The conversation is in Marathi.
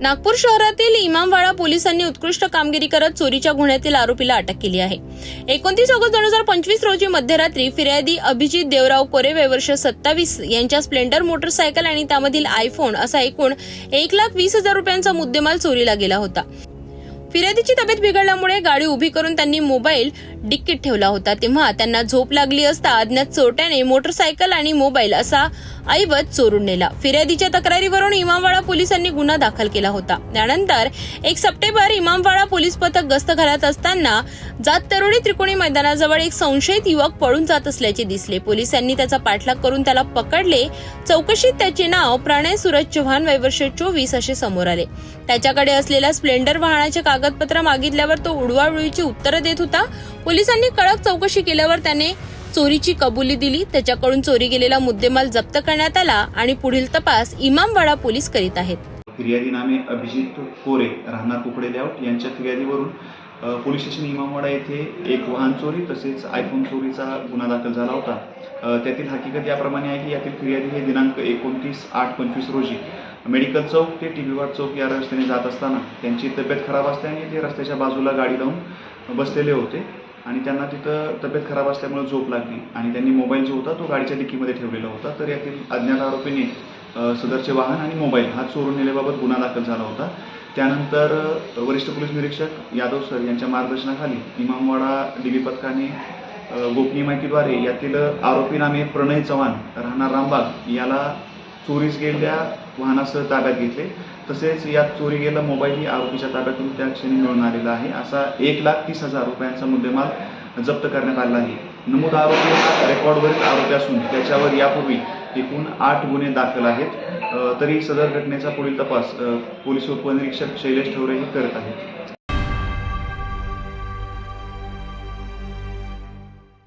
नागपूर शहरातील इमामवाडा पोलिसांनी उत्कृष्ट कामगिरी करत चोरीच्या गुन्ह्यातील आरोपीला अटक केली आहे. एकोणतीस ऑगस्ट दोन हजार पंचवीस रोजी मध्यरात्री फिर्यादी अभिजित देवराव कोरे वय वर्ष सत्तावीस यांच्या स्प्लेंडर मोटरसायकल आणि त्यामधील आयफोन असा एकूण एक लाख वीस हजार रुपयांचा मुद्देमाल चोरीला गेला होता. फिर्यादीची तब्येत बिघडल्यामुळे गाडी उभी करून त्यांनी मोबाईल डिक्कीत ठेवला होता. तेव्हा त्यांना झोप लागली असता अज्ञात चोरट्याने मोटरसायकल आणि मोबाईल असा ऐवज चोरून नेला. फिर्यादीच्या तक्रारीवरून इमामवाडा पोलिसांनी गुन्हा दाखल केला होता. त्यानंतर एक सप्टेंबर इमामवाडा पोलीस पथक गस्त घालत असताना जात तरुणी त्रिकोणी मैदानाजवळ एक संशयित युवक पळून जात असल्याचे दिसले. पोलिसांनी त्याचा पाठलाग करून त्याला पकडले. चौकशीत त्याचे नाव प्रणय सूरज चव्हाण वयवर्ष चोवीस असे समोर आले. त्याच्याकडे असलेल्या स्प्लेंडर वाहनाचे कागदपत्र मागितल्यावर तो उडवाउडवीची उत्तरं देत होता. पोलिसांनी कडक चौकशी केल्यावर त्याने चोरीची कबुली दिली त्याच्याकडून चोरी गेलेला मुद्देमाल जप्त करण्यात आला आणि पुढील तपास इमामवाडा पोलीस करीत आहेत. फिर्यादी नामे अभिजित कोरे राहणार कुकडे लेआउट यांच्या फिर्यादीवरून पोलीस स्टेशन इमामवाडा येथे एक वाहन चोरी तसेच आयफोन चोरीचा गुन्हा दाखल झाला होता. त्यातील हकीकत याप्रमाणे आहे की यातील फिर्यादी हे दिनांक एकोणतीस आठ पंचवीस रोजी मेडिकल चौक ते टी वाट चौक या रस्त्याने जात असताना त्यांची तब्येत खराब असल्याने ते रस्त्याच्या बाजूला गाडी लावून बसलेले होते. आणि त्यांना तिथं तब्येत खराब असल्यामुळे झोप लागली. आणि त्यांनी मोबाईल जो होता तो गाडीच्या डिक्कीमध्ये ठेवलेला होता. तर यातील अज्ञात आरोपीने सदरचे वाहन आणि मोबाईल हा चोरून नेल्याबाबत गुन्हा दाखल झाला होता. त्यानंतर वरिष्ठ पोलीस निरीक्षक यादव सर यांच्या मार्गदर्शनाखाली इमामवाडा डीबी पथकाने गोपनीय माहितीद्वारे यातील आरोपी नामे प्रणय चव्हाण राहणार रामबाग याला चोरीस गेलेल्या वाहनासह ताब्यात घेतले. तसेच यात चोरी गेलेला मोबाईलही आरोपीच्या ताब्यातून त्या क्षणी मिळून आलेला आहे. असा एक लाख तीस हजार रुपयांचा मुद्देमाल जप्त करण्यात आला आहे. नमूद आरोपी हा रेकॉर्डवरील आरोपी असून त्याच्यावर यापूर्वी एकूण आठ गुन्हे दाखल आहेत. तरी सदर घटनेचा पुढील तपास पोलीस उपनिरीक्षक शैलेश ठवरे हे करत आहेत.